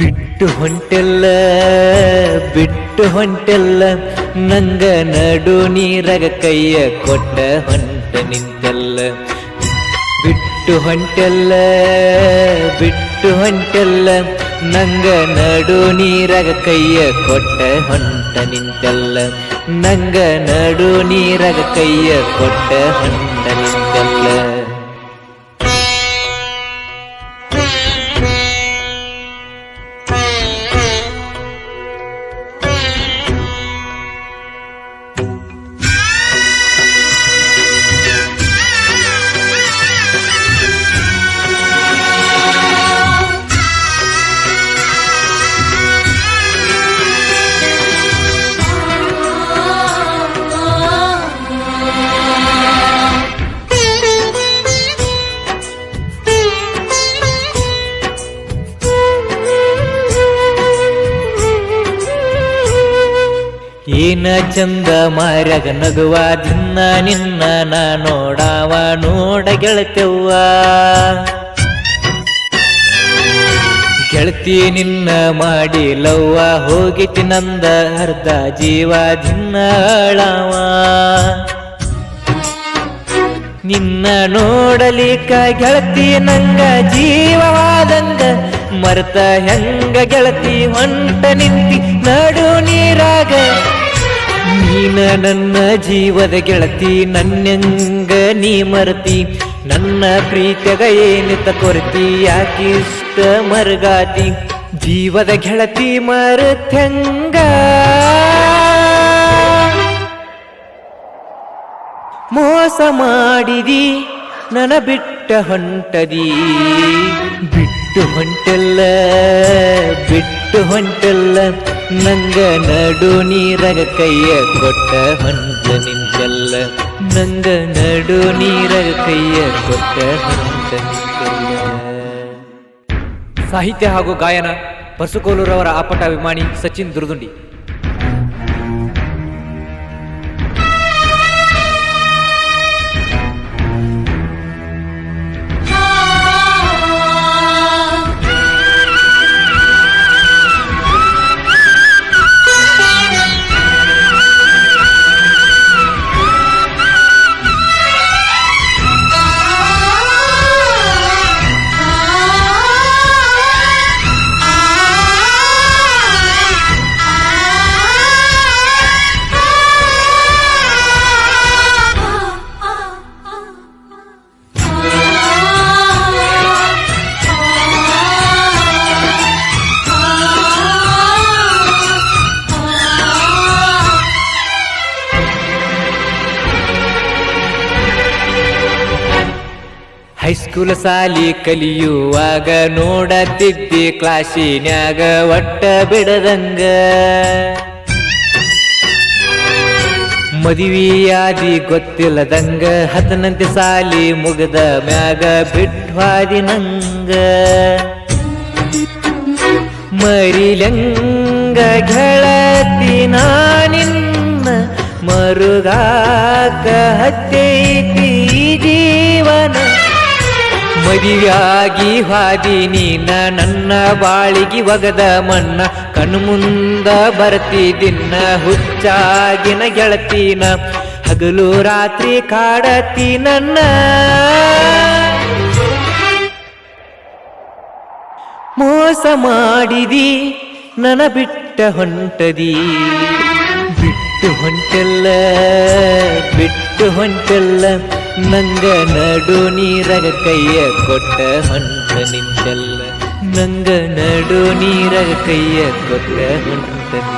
ಬಿಟ್ಟು ಹೊಂಟೆಲ್ಲ ಬಿಟ್ಟು ಹೊಂಟೆಲ್ಲ, ನಂಗ ನಡು ನೀರಗ ಕೈಯ ಕೊಟ್ಟ ಹೊಂಟ ನಿಂತೆಲ್ಲ. ಬಿಟ್ಟು ಹೊಂಟೆಲ್ಲ ಬಿಟ್ಟು ಹೊಂಟೆಲ್ಲ, ನಂಗ ನಡು ನೀರಗ ಕೈಯ ಕೊಟ್ಟ ಹೊಂಟ ನಿಂತೆಲ್ಲ. ನಂಗ ನಡು ನೀರಗ ಕೈಯ ಕೊಟ್ಟ ಹೊಂಟ ನಿಂತೆಲ್ಲ. ಏನ ಚಂದ ಮಾರ್ಯಾಗ ನಗುವ ದಿನ ನಿನ್ನ ನಾ ನೋಡಾವ, ನೋಡ ಗೆಳತೆವ್ವ. ಗೆಳತಿ ನಿನ್ನ ಮಾಡಿ ಲವ್ವ, ಹೋಗಿತಿ ನಂದ ಅರ್ಧ ಜೀವ ದಿನ್ನಳಾವ ನಿನ್ನ ನೋಡಲಿಕ್ಕ ಗೆಳತಿ ನಂಗ ಜೀವವಾದಂಗ, ಮರ್ತ ಹೆಂಗ ಗೆಳತಿ ಹೊಂಟ ನಿಂತಿ, ನಡು ನೀರಾಗ. ನೀನ ನನ್ನ ಜೀವದ ಗೆಳತಿ, ನನ್ನೆಂಗ ನೀ ಮರತಿ. ನನ್ನ ಪ್ರೀತಿಯಾಗ ಏನಿತ ಕೊರತಿ, ಯಾಕಿಷ್ಟ ಮರಗಾತಿ. ಜೀವದ ಗೆಳತಿ ಮರತ್ಯಂಗ. ಮೋಸ ಮಾಡಿದಿ ನನ ಬಿಟ್ಟ ಹೊಂಟದಿ. ಬಿಟ್ಟು ಹೊಂಟಲ್ಲ, ಬಿಟ್ಟು ಹೊಂಟಲ್ಲ. ನಂಗ ನಡು ನೀರಗ ಕೈಯ ಕೊಟ್ಟ ಹೊಂಟ ನಿಂತಲ್ಲ. ನಂಗ ನಡು ನೀರಗ ಕೈಯ ಕೊಟ್ಟ ಹೊಂಟ ಸಾಹಿತ್ಯ ಹಾಗೂ ಗಾಯನ ಬಸುಕೋಲೂರವರ ಆಪಟ ಅಭಿಮಾನಿ ಸಚಿನ್ ದುರ್ದುಂಡಿ. ಹೈಸ್ಕೂಲ್ ಸಾಲಿ ಕಲಿಯುವಾಗ ನೋಡತಿದ್ದಿ ಕ್ಲಾಸಿನ್ಯಾಗ ಒಟ್ಟ ಬಿಡದಂಗ. ಮದುವೆಯಾದಿ ಗೊತ್ತಿಲ್ಲದಂಗ ಹತ್ತನಂತೆ ಸಾಲಿ ಮುಗದ ಮ್ಯಾಗ ಬಿಟ್ವಾದಿ ನಂಗ ಮರಿಲಂಗ ಗೆಳತಿ ನಾನಿನ್ನ ಮರುಗಾಕ ಹತ್ತೈತಿ ಮದುವೆಯಾಗಿ ಹಾದಿ ನೀನ ನನ್ನ ಬಾಳಿಗೆ ಒಗದ ಮಣ್ಣ ಕಣ್ಮುಂದ ಬರ್ತಿದಿನ್ನ ಹುಚ್ಚಾಗಿನ ಗೆಳತೀನ ಹಗಲು ರಾತ್ರಿ ಕಾಡತಿ ನನ್ನ. ಮೋಸ ಮಾಡಿದಿ, ನನ ಬಿಟ್ಟ ಹೊಂಟದಿ. ಬಿಟ್ಟು ಹೊಂಟಲ್ಲ ಬಿಟ್ಟು ಹೊಂಟಲ್ಲ. ನಂಗ ನಡು ನೀರಗ ಕೈಯ ಕೊಟ್ಟ ಹೊಂಟ ನಿಂತಲ್ಲ ನಂಗ ನಡು ನೀರಗ ಕೈಯ ಕೊಟ್ಟ ಹೊಂಟ ನಿಂತಲ್ಲ